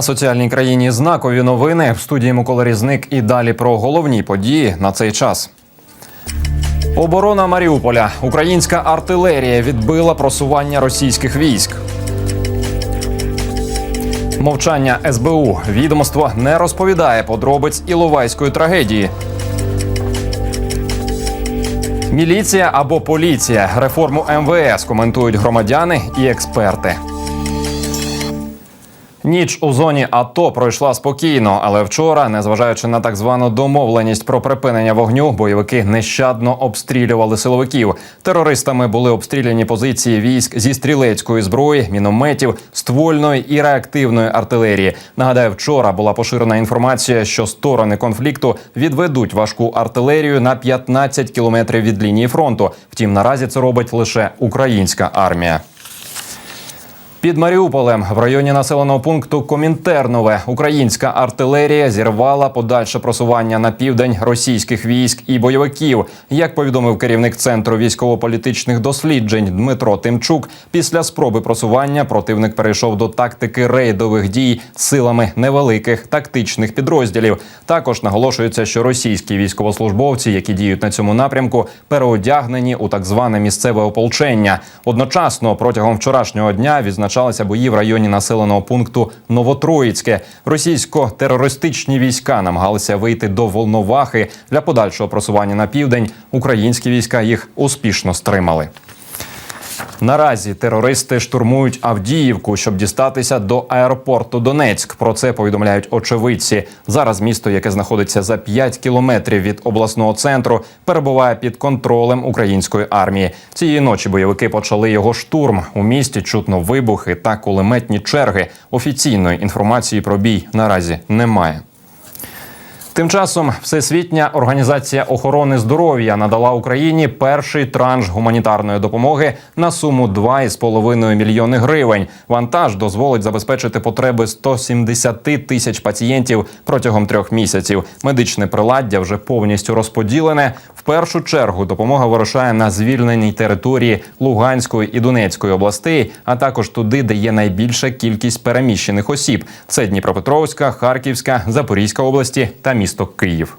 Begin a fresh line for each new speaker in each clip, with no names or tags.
На соціальній країні знакові новини в студії Микола Різник і далі про головні події на цей час. Оборона Маріуполя. Українська артилерія відбила просування російських військ. Мовчання СБУ. Відомство не розповідає подробиць Іловайської трагедії. Міліція або поліція. Реформу МВС коментують громадяни і експерти. Ніч у зоні АТО пройшла спокійно, але вчора, незважаючи на так звану домовленість про припинення вогню, бойовики нещадно обстрілювали силовиків. Терористами були обстріляні позиції військ зі стрілецької зброї, мінометів, ствольної і реактивної артилерії. Нагадаю, вчора була поширена інформація, що сторони конфлікту відведуть важку артилерію на 15 кілометрів від лінії фронту. Втім, наразі це робить лише українська армія. Під Маріуполем в районі населеного пункту Комінтернове українська артилерія зірвала подальше просування на південь російських військ і бойовиків. Як повідомив керівник центру військово-політичних досліджень Дмитро Тимчук, після спроби просування противник перейшов до тактики рейдових дій силами невеликих тактичних підрозділів. Також наголошується, що російські військовослужбовці, які діють на цьому напрямку, переодягнені у так зване місцеве ополчення. Одночасно протягом вчорашнього дня відзначалися бої в районі населеного пункту Новотроїцьке. Російсько-терористичні війська намагалися вийти до Волновахи для подальшого просування на південь. Українські війська їх успішно стримали. Наразі терористи штурмують Авдіївку, щоб дістатися до аеропорту Донецьк. Про це повідомляють очевидці. Зараз місто, яке знаходиться за 5 кілометрів від обласного центру, перебуває під контролем української армії. Цієї ночі бойовики почали його штурм. У місті чутно вибухи та кулеметні черги. Офіційної інформації про бій наразі немає. Тим часом Всесвітня організація охорони здоров'я надала Україні перший транш гуманітарної допомоги на суму 2,5 мільйони гривень. Вантаж дозволить забезпечити потреби 170 тисяч пацієнтів протягом трьох місяців. Медичне приладдя вже повністю розподілене. В першу чергу допомога вирушає на звільненій території Луганської і Донецької областей, а також туди, де є найбільша кількість переміщених осіб. Це Дніпропетровська, Харківська, Запорізька області та місто Київ.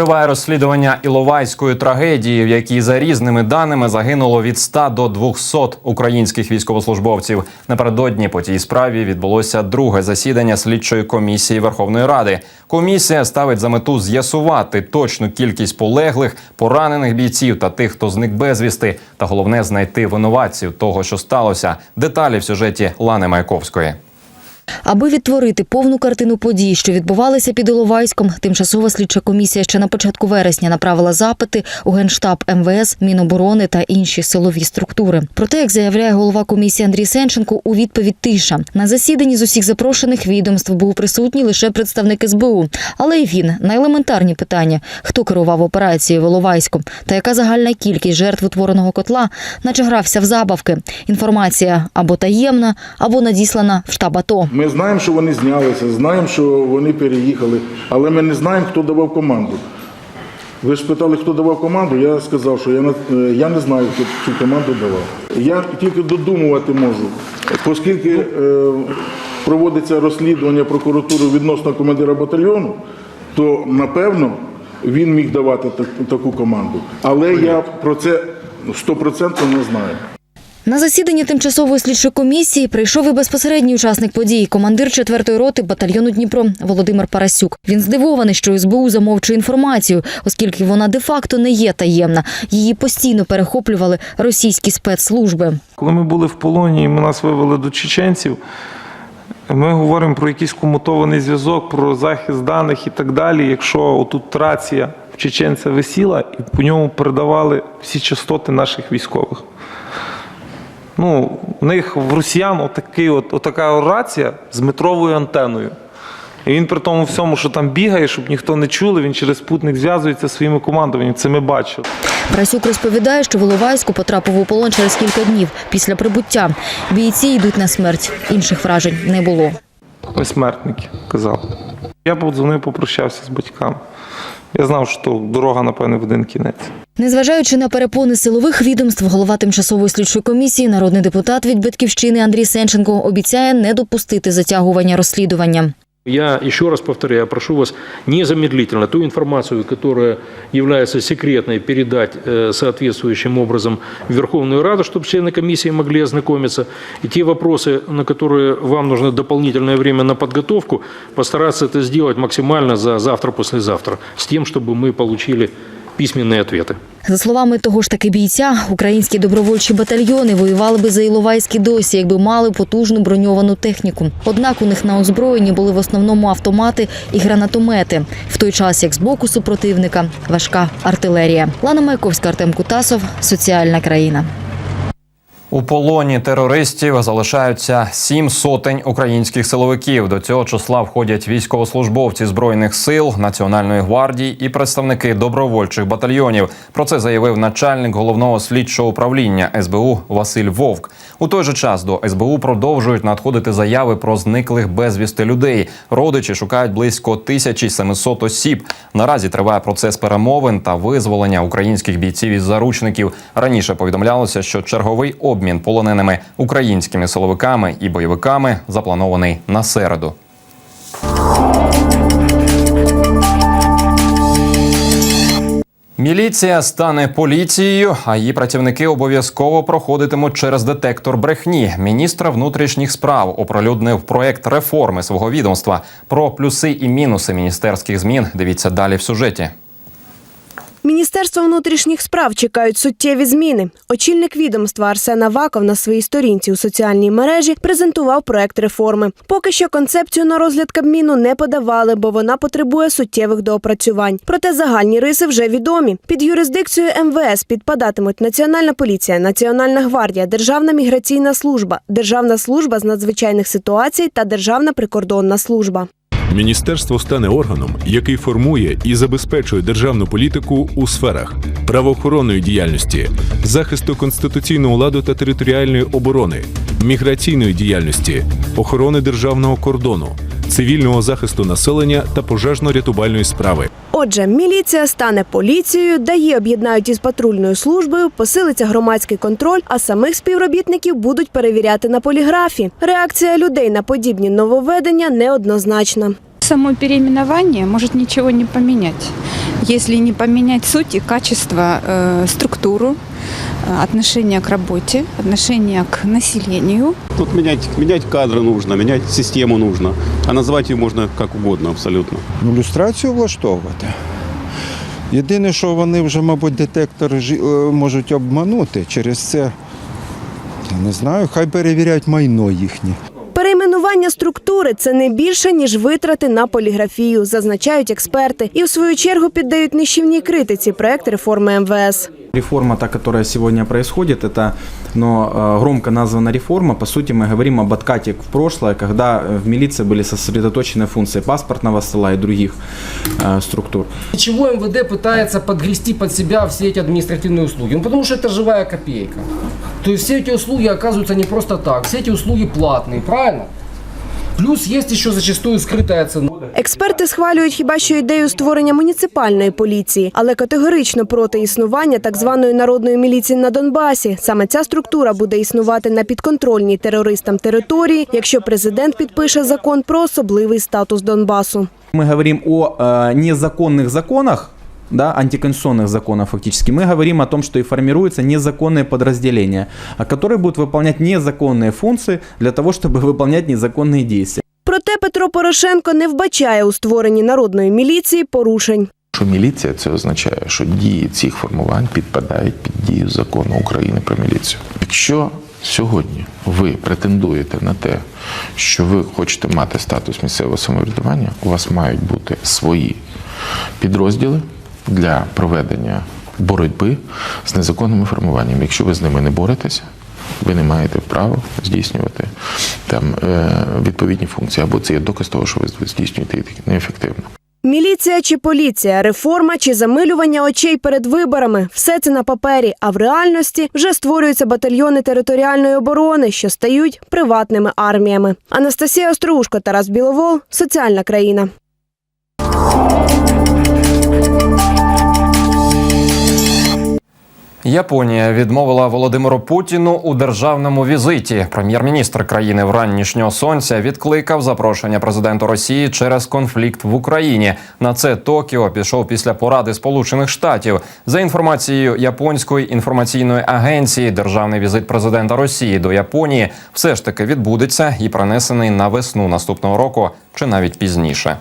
Триває розслідування Іловайської трагедії, в якій за різними даними загинуло від 100 до 200 українських військовослужбовців. Напередодні по тій справі відбулося друге засідання слідчої комісії Верховної Ради. Комісія ставить за мету з'ясувати точну кількість полеглих, поранених бійців та тих, хто зник безвісти, та головне знайти винуватців того, що сталося. Деталі в сюжеті Лани Майковської.
Аби відтворити повну картину подій, що відбувалися під Іловайськом, тимчасова слідча комісія ще на початку вересня направила запити у генштаб МВС, Міноборони та інші силові структури. Проте, як заявляє голова комісії Андрій Сенченко, у відповідь тиша на засіданні з усіх запрошених відомств був присутній лише представник СБУ. Але й він на елементарні питання: хто керував операцією в Іловайську та яка загальна кількість жертв утвореного котла, наче грався в забавки. Інформація або таємна, або надіслана в штаб АТО.
Ми знаємо, що вони знялися, знаємо, що вони переїхали, але ми не знаємо, хто давав команду. Ви ж питали, хто давав команду, я сказав, що я не, е, я не знаю, хто цю команду давав. Я тільки додумувати можу, оскільки е, проводиться розслідування прокуратури відносно командира батальйону, то напевно він міг давати так- таку команду. Але я про це 100% не знаю.
На засідання тимчасової слідчої комісії прийшов і безпосередній учасник подій, командир 4-ї роти батальйону Дніпро Володимир Парасюк. Він здивований, що СБУ замовчує інформацію, оскільки вона де-факто не є таємна. Її постійно перехоплювали російські спецслужби.
Коли ми були в полоні і ми нас вивели до чеченців, ми говоримо про якийсь комутований зв'язок, про захист даних і так далі. Якщо отут рація в чеченця висіла, і по ньому передавали всі частоти наших військових. Ну, у них в росіян отакий от, отака рація з метровою антеною. І він при тому всьому, що там бігає, щоб ніхто не чули, він через спутник зв'язується зі своїми командуванням. Це ми бачили.
Парасюк розповідає, що в Іловайську потрапив у полон через кілька днів після прибуття. Бійці йдуть на смерть. Інших вражень не було.
Ми смертники, казав. Я подзвонив, попрощався з батьками. Я знав, що дорога, напевне, в один кінець.
Незважаючи на перепони силових відомств, голова тимчасової слідчої комісії, народний депутат від батьківщини Андрій Сенченко обіцяє не допустити затягування розслідування.
Я еще раз повторяю, прошу вас незамедлительно ту информацию, которая является секретной, передать э, соответствующим образом в Верховную Раду, чтобы члены комиссии могли ознакомиться. И те вопросы, на которые вам нужно дополнительное время на подготовку, постараться это сделать максимально за завтра-послезавтра, с тем, чтобы мы получили письменные ответы.
За словами того ж таки бійця, українські добровольчі батальйони воювали би за Іловайські досі, якби мали потужну броньовану техніку. Однак у них на озброєнні були в основному автомати і гранатомети, в той час як з боку супротивника важка артилерія. Лана Майковська, Артем Кутасов, соціальна країна.
У полоні терористів залишаються сім сотень українських силовиків. До цього числа входять військовослужбовці збройних сил, національної гвардії і представники добровольчих батальйонів. Про це заявив начальник головного слідчого управління СБУ Василь Вовк. У той же час до СБУ продовжують надходити заяви про зниклих безвісти людей. Родичі шукають близько 1700 осіб. Наразі триває процес перемовин та визволення українських бійців із заручників. Раніше повідомлялося, що черговий обмін полоненими українськими силовиками і бойовиками запланований на середу. Міліція стане поліцією, а її працівники обов'язково проходитимуть через детектор брехні. Міністр внутрішніх справ оприлюднив проект реформи свого відомства. Про плюси і мінуси міністерських змін дивіться далі в сюжеті.
Міністерство внутрішніх справ чекають суттєві зміни. Очільник відомства Арсен Аваков на своїй сторінці у соціальній мережі презентував проект реформи. Поки що концепцію на розгляд Кабміну не подавали, бо вона потребує суттєвих доопрацювань. Проте загальні риси вже відомі. Під юрисдикцією МВС підпадатимуть Національна поліція, Національна гвардія, Державна міграційна служба, Державна служба з надзвичайних ситуацій та Державна прикордонна служба.
Міністерство стане органом, який формує і забезпечує державну політику у сферах правоохоронної діяльності, захисту конституційного ладу та територіальної оборони, міграційної діяльності, охорони державного кордону, цивільного захисту населення та пожежно-рятувальної справи.
Отже, міліція стане поліцією, ДАІ об'єднають із патрульною службою, посилиться громадський контроль, а самих співробітників будуть перевіряти на поліграфі. Реакція людей на подібні нововведення неоднозначна.
Само переименование может ничего не поменять, если не поменять суть и качество, э, структуру, отношение к работе, отношение к населению.
Тут менять, менять кадры нужно, менять систему нужно. А назвать ее можно как угодно абсолютно.
Ну, люстрацію влаштовувати. Єдине, що вони вже, мабуть, детектор е, можуть обманути через це. Я не знаю, хай перевіряють майно їхнє.
Перейменування структури це не більше ніж витрати на поліграфію, зазначають експерти, і в свою чергу піддають нищівній критиці проект реформи МВС.
Реформа, та, которая сегодня происходит, это но э, громко названа реформа. По сути, мы говорим об откате в прошлое, когда э, в милиции были сосредоточены функции паспортного стола и других э, структур.
Чего МВД пытается подгрести под себя все эти административные услуги? Ну, потому что это живая копейка. То есть все эти услуги оказываются не просто так, все эти услуги платные, правильно? Плюс есть еще зачастую скрытая цена.
Експерти схвалюють хіба що ідею створення муніципальної поліції, але категорично проти існування так званої народної міліції на Донбасі. Саме ця структура буде існувати на підконтрольній терористам території, якщо президент підпише закон про особливий статус Донбасу.
Мы говорим о э, незаконных законах, да, антиконституционных законах фактически. Мы говорим о том, что и формируются незаконные подразделения, а которые будут выполнять незаконные функции для того, чтобы выполнять незаконные действия.
Проте Петро Порошенко не вбачає у створенні народної міліції порушень.
Що міліція це означає, що дії цих формувань підпадають під дію закону України про міліцію. Якщо сьогодні ви претендуєте на те, що ви хочете мати статус місцевого самоврядування, у вас мають бути свої підрозділи для проведення боротьби з незаконними формуваннями. Якщо ви з ними не боретеся, ви не маєте права здійснювати там е, відповідні функції, або це є доказ того, що ви здійснюєте їх неефективно.
Міліція чи поліція, реформа чи замилювання очей перед виборами все це на папері. А в реальності вже створюються батальйони територіальної оборони, що стають приватними арміями. Анастасія Остроушко, Тарас Біловол, соціальна країна.
Японія відмовила Володимиру Путіну у державному візиті. Прем'єр-міністр країни вранішнього сонця відкликав запрошення президента Росії через конфлікт в Україні. На це Токіо пішов після поради Сполучених Штатів. За інформацією японської інформаційної агенції, державний візит президента Росії до Японії все ж таки відбудеться і пронесений на весну наступного року чи навіть пізніше.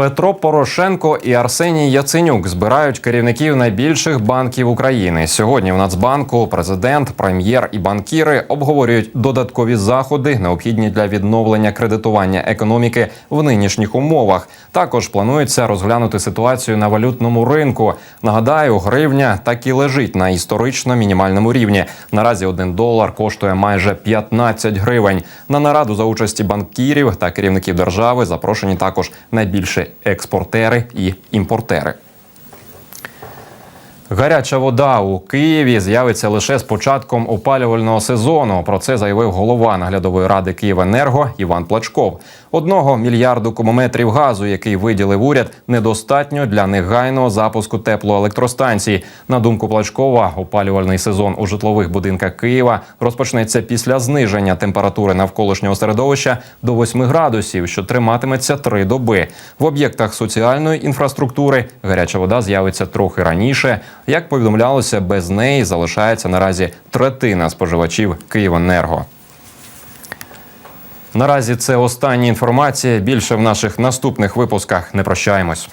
Петро Порошенко і Арсеній Яценюк збирають керівників найбільших банків України. Сьогодні в Нацбанку президент, прем'єр і банкіри обговорюють додаткові заходи, необхідні для відновлення кредитування економіки в нинішніх умовах. Також планується розглянути ситуацію на валютному ринку. Нагадаю, гривня так і лежить на історично мінімальному рівні. Наразі один долар коштує майже 15 гривень. На нараду за участі банкірів та керівників держави запрошені також найбільше експортери і імпортери. Гаряча вода у Києві з'явиться лише з початком опалювального сезону. Про це заявив голова наглядової ради «Київенерго» Іван Плачков. Одного мільярду кубометрів газу, який виділив уряд, недостатньо для негайного запуску теплоелектростанцій. На думку Плачкова, опалювальний сезон у житлових будинках Києва розпочнеться після зниження температури навколишнього середовища до 8 градусів, що триматиметься три доби. В об'єктах соціальної інфраструктури гаряча вода з'явиться трохи раніше. Як повідомлялося, без неї залишається наразі третина споживачів Київенерго. Наразі це остання інформація. Більше в наших наступних випусках не прощаємось.